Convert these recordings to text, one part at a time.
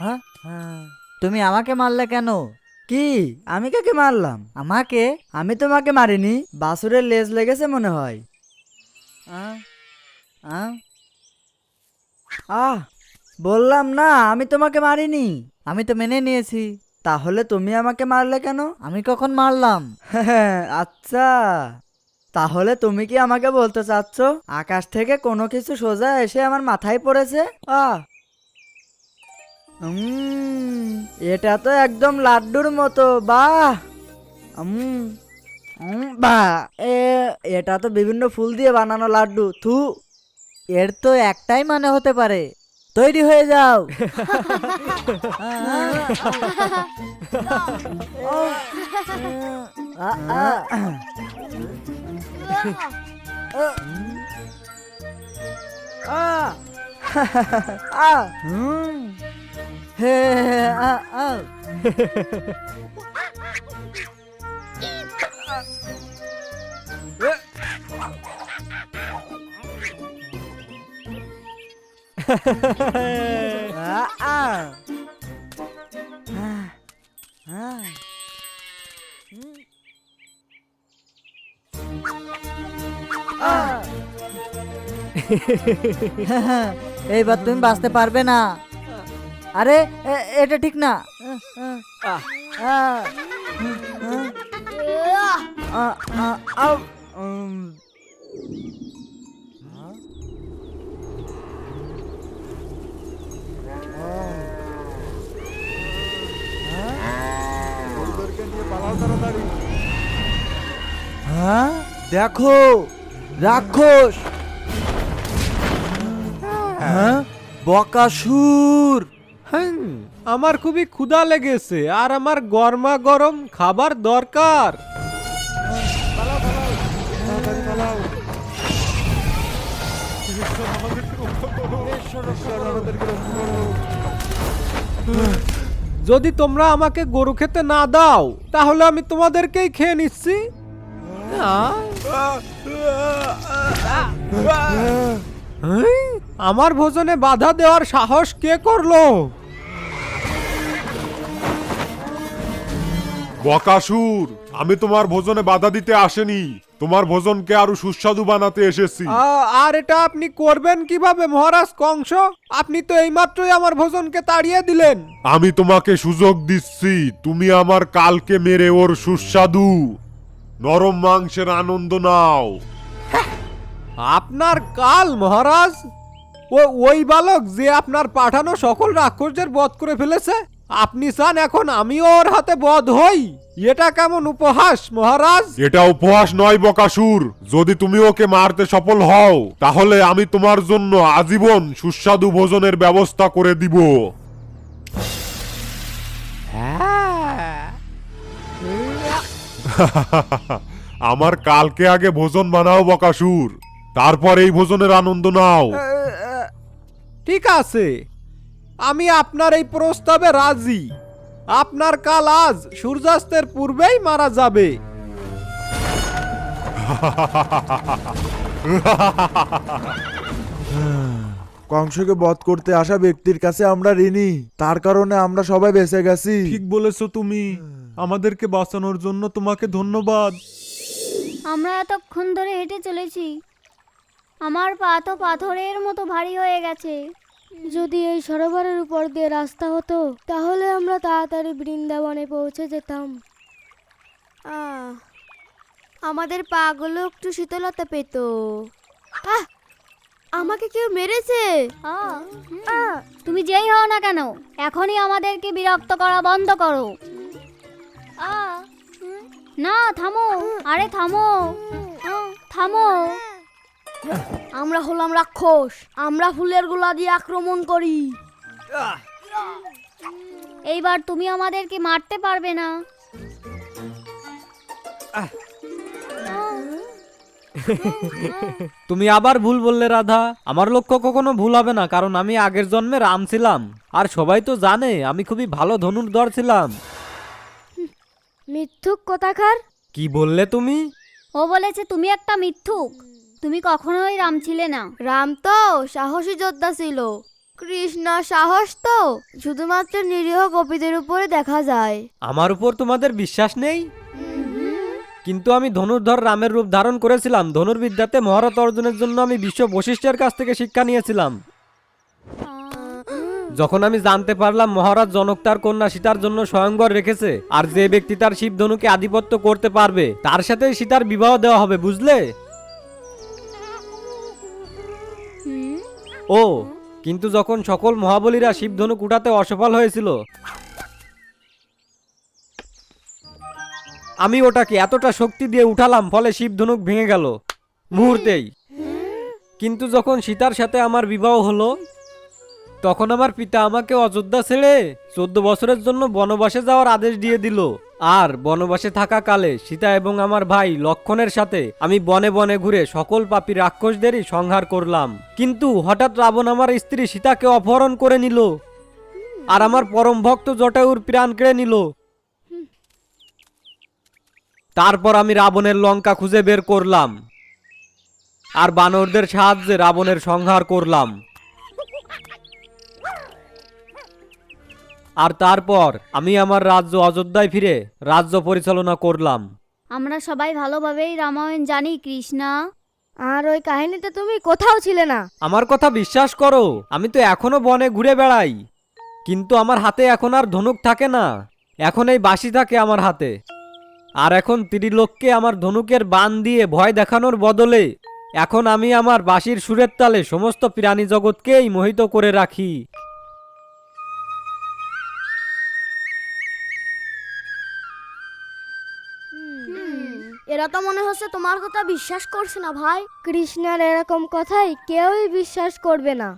হ্যাঁ? হ্যাঁ। তুমি আমাকে মারলে কেন? কি? আমি কাকে মারলাম? আমাকে? আমি তোমাকে মারিনি। বাসুরের লেজ লেগেছে মনে হয়। আহ, বললাম না আমি তোমাকে মারিনি। আমি তো মেনে নিয়েছি। তাহলে তুমি আমাকে মারলে কেন? আমি কখন মারলাম? আচ্ছা। তাহলে তুমি কি আমাকে বলতে চাচ্ছ? আকাশ থেকে কোনো কিছু সোজা এসে আমার মাথায় পড়েছে? আহ এটা তো একদম লাড্ডুর মতো বাহ বাহ এ এটা তো বিভিন্ন ফুল দিয়ে বানানো লাড্ডু থু এর তো একটাই মানে হতে পারে তৈরি হয়ে যাও আ, এইবার তুমি বাঁচতে পারবে না। আরে এটা ঠিক না। দেখো রাক্ষস। হ্যাঁ বকাসুর। হ্যাঁ আমার খুবই ক্ষুধা লেগেছে আর আমার গরমা গরম খাবার দরকার যদি তোমরা আমাকে গরু খেতে না দাও, তাহলে আমি তোমাদেরকেই খেয়ে নিচ্ছি হ্যাঁ? আমার ভোজনে বাধা দেওয়ার সাহস কে করল বকাসুর আমি তোমার ভোজনে বাধা দিতে আসেনি। তোমার ভোজনকে আরও সুস্বাদু বানাতে এসেছি। আর এটা আপনি করবেন কীভাবে মহারাজ কংস? আপনি তো এইমাত্রই আমার ভোজনকে তাড়িয়ে দিলেন। আমি তোমাকে সুযোগ দিচ্ছি তুমি আমার কালকে মেরে ওর সুস্বাদু নরম মাংসের আনন্দ নাও। আপনার কাল মহারাজ? ও ওই বালক যে আপনার পাঠানো সকল রাক্ষসদের বধ করে ফেলেছে? আপনি চান এখন আমিও ওর হাতে বধ হই? এটা কেমন উপহাস মহারাজ? এটা উপহাস নয় বকাসুর। যদি তুমি ওকে মারতে সফল হও তাহলে আমি তোমার জন্য আজীবন সুস্বাদু ভোজনের ব্যবস্থা করে দিব। হ্যাঁ। আমার কালকে আগে ভোজন বানাও বকাসুর। তারপর এই ভোজনের আনন্দ নাও। ঠিক আছে। আমি আপনার এই প্রস্তাবে রাজি। আপনার কাল আজ সূর্যাস্তের পূর্বেই মারা যাবে। কংসকে বধ করতে আসা ব্যক্তির কাছে আমরা ঋণী। তার কারণে আমরা সবাই বেঁচে গেছি। ঠিক বলেছ তুমি। আমাদেরকে বাঁচানোর জন্য তোমাকে ধন্যবাদ। আমরা এতক্ষণ ধরে হেঁটে চলেছি। আমার পা তো পাথরের মতো ভারী হয়ে গেছে। যদি এই সরোবরের উপর দিয়ে রাস্তা হতো তাহলে আমরা তাড়াতাড়ি বৃন্দাবনে পৌঁছে যেতাম। আমাদের পাগুলো একটু শীতলতা পেত। আমাকে কেউ মেরেছে? তুমি যেই হও না কেন এখনই আমাদেরকে বিরক্ত করা বন্ধ করো। না থামো আরে থামো। থামো। আমরা হলাম রাক্ষস। আমরা ফুলের গোলা দিয়ে আক্রমণ করি। এইবার তুমি আমাদেরকে মারতে পারবে না। তুমি আবার ভুল বললে রাধা। আমার লক্ষ্য কখনো ভুল হবে না কারণ আমি আগের জন্মে রাম ছিলাম। আর সবাই তো জানে আমি খুবই ভালো ধনুর্ধর ছিলাম। মিথ্যুক কোথাকার? কি বললে তুমি? ও বলেছে তুমি একটা মিথ্যুক। তুমি কখনোই রাম ছিলে না। রাম তো সাহসী যোদ্ধা ছিল। কৃষ্ণা সাহস তো শুধুমাত্র নিরীহ গোপীদের উপরে দেখা যায়। আমার উপর তোমাদের বিশ্বাস নেই? কিন্তু আমি ধনুর্ধর রামের রূপ ধারণ করেছিলাম। ধনুর্বিদ্যাতে মহারত অর্জনের জন্য আমি বিশ্ব বশিষ্ঠের কাছ থেকে শিক্ষা নিয়েছিলাম। যখন আমি জানতে পারলাম মহারাজ জনক তার কন্যা সীতার জন্য স্বয়ংবর রেখেছে আর যে ব্যক্তি তার শিব ধনুকে আধিপত্য করতে পারবে তার সাথে সীতার বিবাহ দেওয়া হবে বুঝলে? ও, কিন্তু যখন সকল মহাবলীরা শিব ধনুক উঠাতে অসফল হয়েছিল, আমি ওটাকে এতটা শক্তি দিয়ে উঠালাম, ফলে শিব ধনুক ভেঙে গেল মুহূর্তেই। কিন্তু যখন সীতার সাথে আমার বিবাহ হলো, তখন আমার পিতা আমাকে অযোধ্যা ছেড়ে চোদ্দ বছরের জন্য বনবাসে যাওয়ার আদেশ দিয়ে দিল। আর বনবাসে থাকাকালে সীতা এবং আমার ভাই লক্ষণের সাথে আমি বনে বনে ঘুরে সকল পাপী রাক্ষসদেরই সংহার করলাম। কিন্তু হঠাৎ রাবণ আমার স্ত্রী সীতাকে অপহরণ করে নিল আর আমার পরম ভক্ত জটায়ুর প্রাণ কেড়ে নিল। তারপর আমি রাবণের লঙ্কা খুঁজে বের করলাম আর বানরদের সাহায্যে রাবণের সংহার করলাম। আর তারপর আমি আমার রাজ্য অযোধ্যায় ফিরে রাজ্য পরিচালনা করলাম। আমরা সবাই ভালোভাবেই রামায়ণ জানি কৃষ্ণা। আর ওই কাহিনীতে তুমি কোথাও ছিলে না। আমার কথা বিশ্বাস করো আমি তো এখনও বনে ঘুরে বেড়াই। কিন্তু আমার হাতে এখন আর ধনুক থাকে না এখন এই বাঁশি থাকে আমার হাতে। আর এখন ত্রিলোককে আমার ধনুকের বান দিয়ে ভয় দেখানোর বদলে এখন আমি আমার বাঁশির সুরের তালে সমস্ত প্রাণী জগৎকেই মোহিত করে রাখি। এরা তো মনে হচ্ছে তোমার কথা বিশ্বাস করছে না ভাই। কৃষ্ণার এরকম কথাই কেউই বিশ্বাস করবে না।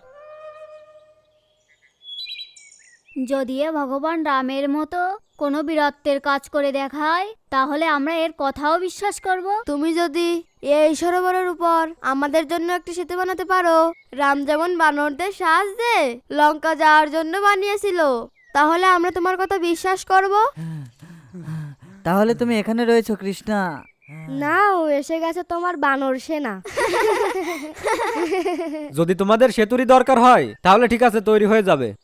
যদি এ ভগবান রামের মতো কোনো বীরত্বের কাজ করে দেখায় তাহলে আমরা এর কথাও বিশ্বাস করব। তুমি যদি এই সরোবরের উপর আমাদের জন্য একটি সেতু বানাতে পারো রাম যেমন বানরদের সাহায্যে লঙ্কা যাওয়ার জন্য বানিয়েছিল তাহলে আমরা তোমার কথা বিশ্বাস করব। তাহলে তুমি এখানে রয়েছো কৃষ্ণা। না ও এসে গেছে তোমার বানর সেনা। যদি তোমাদের সেতুরই দরকার হয় তাহলে ঠিক আছে তৈরি হয়ে যাবে।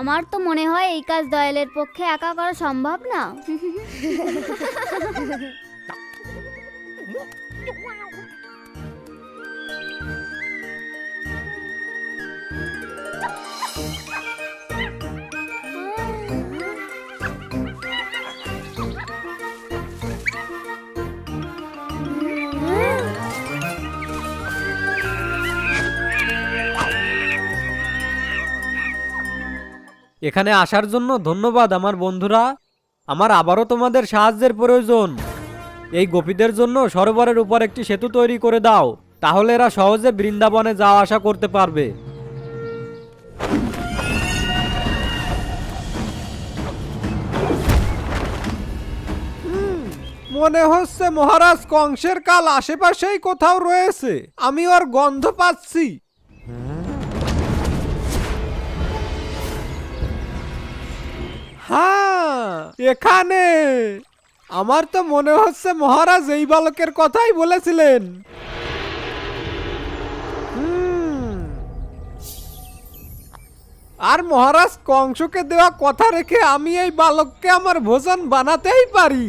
আমার তো মনে হয় এই কাজ দয়ালের পক্ষে একা করা সম্ভব না। এখানে আসার জন্য ধন্যবাদ আমার বন্ধুরা। আমার আবারও তোমাদের সাহায্যের প্রয়োজন। এই গোপীদের জন্য সরোবরের উপর একটি সেতু তৈরি করে দাও, তাহলে এরা সহজে বৃন্দাবনে যাওয়া আসা করতে পারবে। মনে হচ্ছে মহারাজ কংসের কাল আশেপাশেই কোথাও রয়েছে। আমি ওর গন্ধ পাচ্ছি। হ্যাঁ এখানে। আমার তো মনে হচ্ছে মহারাজ এই বালকের কথাই বলেছিলেন। আর মহারাজ কংসকে দেওয়া কথা রেখে আমি এই বালককে আমার ভোজন বানাতেই পারি।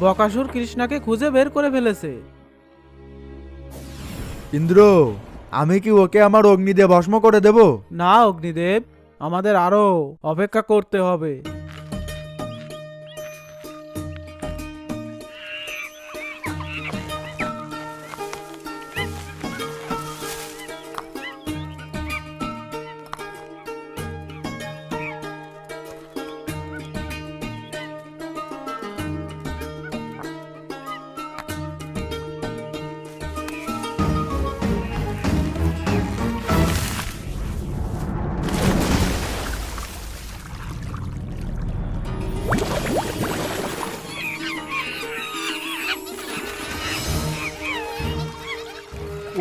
বকাসুর কৃষ্ণাকে খুঁজে বের করে ফেলেছে। ইন্দ্র আমি কি ওকে আমার অগ্নিদেব দিয়ে ভস্ম করে দেব? না অগ্নিদেব আমাদের আরও অপেক্ষা করতে হবে।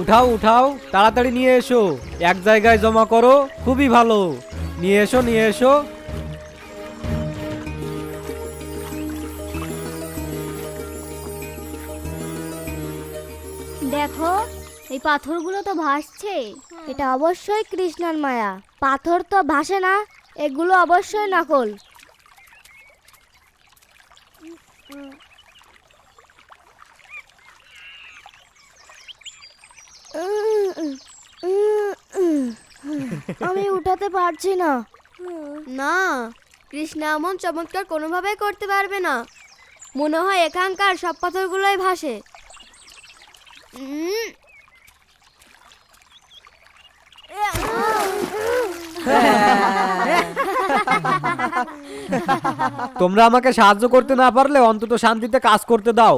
উঠাও উঠাও, তাড়াতাড়ি নিয়ে এসো। এক জায়গায় জমা করো, খুবই ভালো। নিয়ে এসো নিয়ে এসো। দেখো, এই পাথরগুলো তো ভাসছে। এটা অবশ্যই কৃষ্ণার মায়া। পাথর তো ভাসে না, এগুলো অবশ্যই নকল। আমি উঠাতে পারছি না। না কৃষ্ণা এমন চমৎকার কোনোভাবেই করতে পারবে না। মনে হয় এখানকার সব পাথরগুলোই ভাসে। তোমরা আমাকে সাহায্য করতে না পারলে অন্তত শান্তিতে কাজ করতে দাও।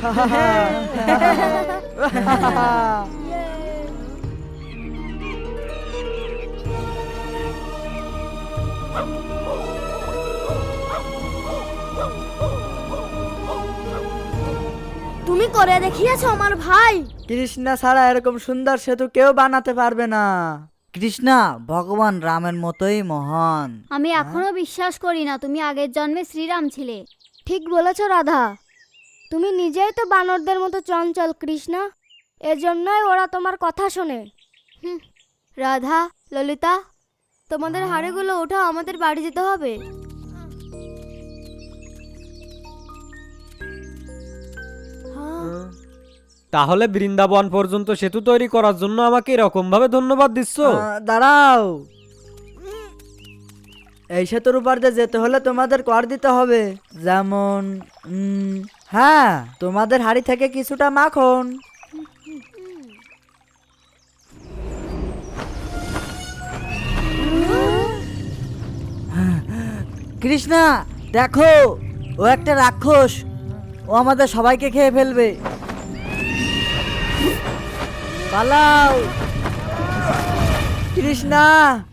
তুমি করে দেখিয়েছো আমার ভাই। কৃষ্ণা ছাড়া এরকম সুন্দর সেতু কেউ বানাতে পারবে না। কৃষ্ণা ভগবান রামের মতোই মহান। আমি এখনও বিশ্বাস করি না তুমি আগের জন্মে শ্রীরাম ছিলে। ঠিক বলেছ রাধা। তুমি নিজেই তো বানরদের মতো চঞ্চল কৃষ্ণা। এজন্যই ওরা তোমার কথা শোনে। রাধা ললিতা তোমাদের হাড়িগুলো ওঠাও আমাদের বাড়ি যেতে হবে। তাহলে বৃন্দাবন পর্যন্ত সেতু তৈরি করার জন্য আমাকে এরকম ভাবে ধন্যবাদ দিচ্ছ? দাঁড়াও। এই সেতুর উপর দিয়ে যেতে হলে তোমাদের কর দিতে হবে। যেমন হ্যাঁ তোমাদের হাড়ি থেকে কিছুটা মাখন। কৃষ্ণা, দেখো, ও একটা রাক্ষস। ও আমাদের সবাইকে খেয়ে ফেলবে। পালাও। কৃষ্ণা,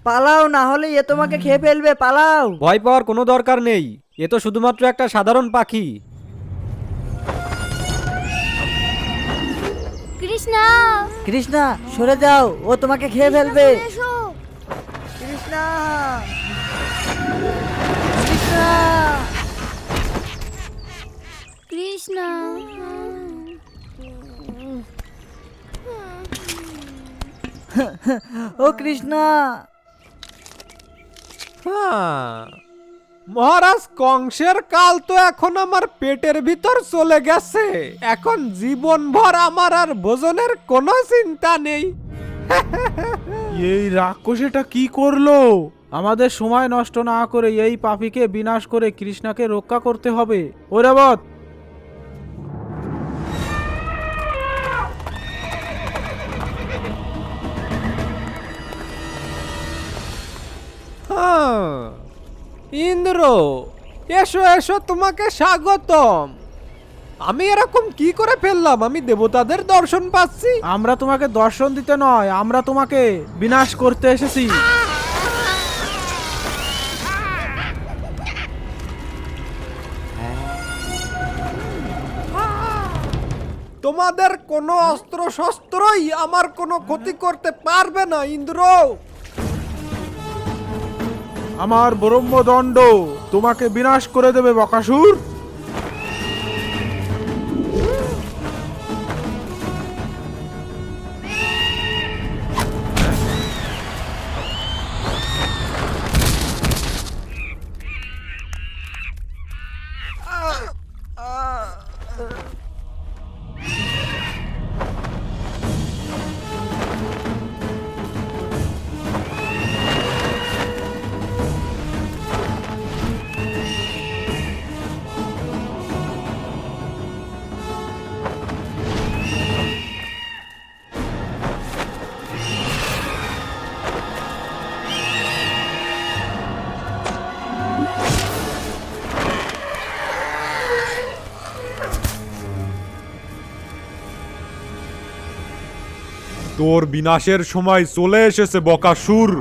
পালাও, না হলে এ তোমাকে খেয়ে ফেলবে, পালাও। ভয় পাওয়ার কোনো দরকার নেই। এ তো শুধুমাত্র একটা সাধারণ পাখি। কৃষ্ণা। কৃষ্ণা সরে যাও ও তোমাকে খেয়ে ফেলবে। এসো। কৃষ্ণা। কৃষ্ণা। কৃষ্ণা। ও কৃষ্ণা। হ্যাঁ। মহারাজ কংসের কাল তো এখন আমার পেটের ভিতর চলে গেছে। এখন জীবনভর আমার আর ভোজনের কোনো চিন্তা নেই। এই রাক্ষস এটা কি করল? আমাদের সময় নষ্ট না করে এই পাপিকে বিনাশ করে কৃষ্ণাকে রক্ষা করতে হবে। ওরাবত হ্যাঁ। ইন্দ্র এসো এসো তোমাকে স্বাগতম। আমি এরকম কি করে ফেললাম? আমি দেবতাদের দর্শন পাচ্ছি। আমরা তোমাকে দর্শন দিতে নয় আমরা তোমাকে বিনাশ করতে এসেছি। তোমাদের কোনো অস্ত্র শস্ত্রই আমার কোনো ক্ষতি করতে পারবে না ইন্দ্র। আমার ব্রহ্মদণ্ড তোমাকে বিনাশ করে দেবে বকাসুর। Uh... তোর বিনাশের সময় চলে এসেছে বকাসুর।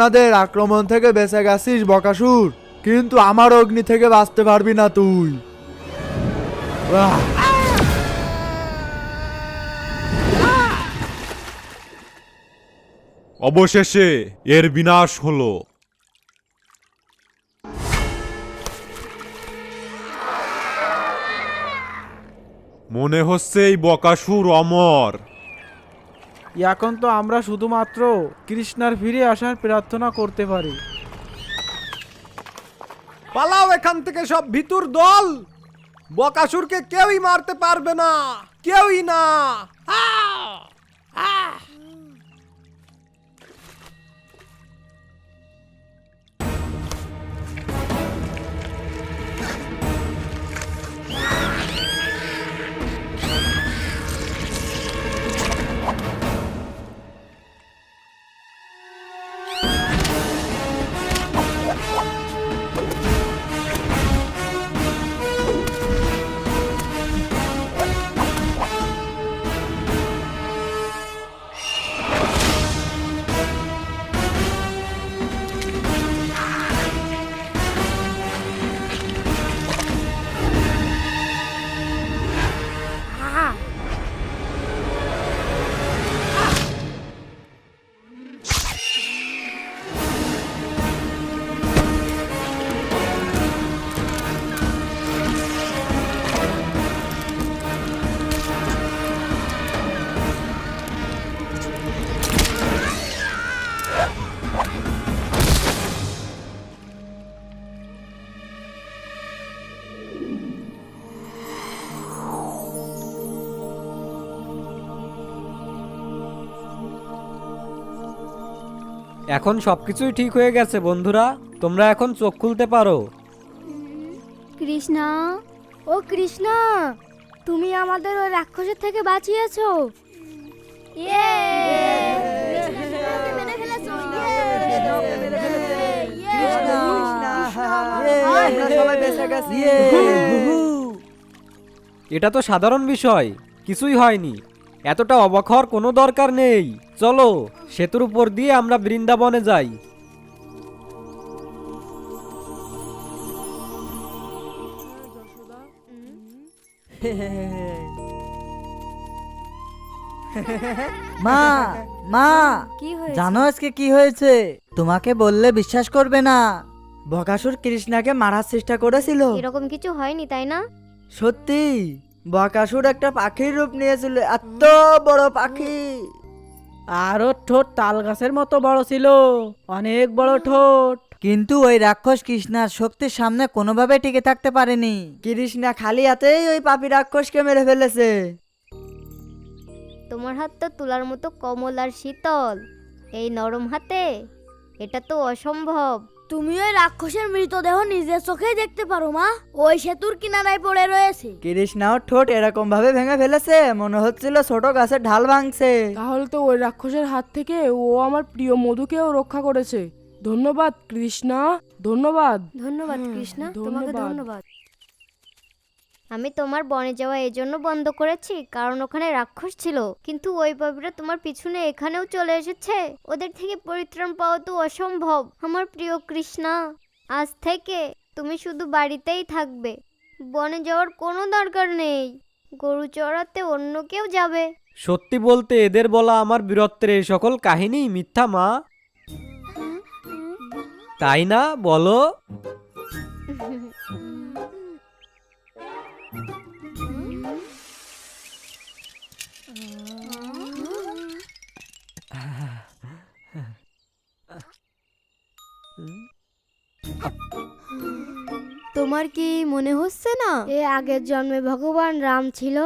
ওনাদের আক্রমণ থেকে বেঁচে গেছিস, বকাসুর। কিন্তু আমার অগ্নি থেকে বাঁচতে পারবি না তুই। অবশেষে এর বিনাশ হলো। মনে হচ্ছে এই বকাসুর অমর। এখন তো আমরা শুধুমাত্র কৃষ্ণার ফিরে আসার প্রার্থনা করতে পারি। পালাও এখান থেকে সব ভিতুর দল। বকাসুরকে কেউই মারতে পারবে না। কেউই না। আ আহ! এখন সবকিছুই ঠিক হয়ে গেছে বন্ধুরা। তোমরা এখন চোখ খুলতে পারো। কৃষ্ণা ও কৃষ্ণা তুমি আমাদের ওই রাক্ষসের থেকে বাঁচিয়েছো। ইয়ে, আমরা সবাই বেঁচে গেছি এটা তো সাধারণ বিষয় কিছুই হয়নি। এতটা অবাক হওয়ার কোনো দরকার নেই। চলো সেতুর উপর দিয়ে আমরা বৃন্দাবনে যাই। মা মা কি হয়েছে? জানো আজকে কি হয়েছে? তোমাকে বললে বিশ্বাস করবে না। বকাসুর কৃষ্ণাকে মারার চেষ্টা করেছিল। এরকম কিছু হয়নি তাই না? সত্যি? বকাসুর একটা পাখির রূপ নিয়েছিল এত বড় পাখি। আর ওর ঠোঁট তাল গাছের মতো বড় ছিল অনেক বড় ঠোঁট। কিন্তু ওই রাক্ষস কৃষ্ণার শক্তির সামনে কোনোভাবে টিকে থাকতে পারেনি। কৃষ্ণা খালি হাতেই ওই পাপি রাক্ষসকে মেরে ফেলেছে। তোমার হাত তো তুলার মতো কমল আর শীতল। এই নরম হাতে এটা তো অসম্ভব। তুমি ওই রাক্ষসের মৃতদেহ নিজের চোখেই দেখতে পারো মা। ওই সেতুর কিনারায় পড়ে রয়েছে। কৃষ্ণাও ঠোঁট এরকম ভাবে ভেঙে ফেলেছে মনে হচ্ছিল ছোট গাছের ঢাল ভাঙছে। তাহলে তো ওই রাক্ষসের হাত থেকে ও আমার প্রিয় মধুকেও রক্ষা করেছে। ধন্যবাদ কৃষ্ণা। ধন্যবাদ। ধন্যবাদ কৃষ্ণা। তোমাকে ধন্যবাদ। ধন্যবাদ। আমি তোমার বনে যাওয়া এই জন্য বন্ধ করেছি কারণ ওখানে রাক্ষস ছিল। কিন্তু ওই পাপিরা তোমার পিছনে এখানেও চলে এসেছে। ওদের থেকে পরিত্রাণ পাওয়া তো অসম্ভব। আমার প্রিয় কৃষ্ণা আজ থেকে তুমি শুধু বাড়িতেই থাকবে। বনে যাওয়ার কোনো দরকার নেই। গরু চড়াতে অন্য কেউ যাবে। সত্যি বলতে এদের বলা আমার বীরত্বের এই সকল কাহিনী মিথ্যা মা। তাই না বলো? তোমার কি মনে হচ্ছে না? এ আগের জন্মে ভগবান রাম ছিল।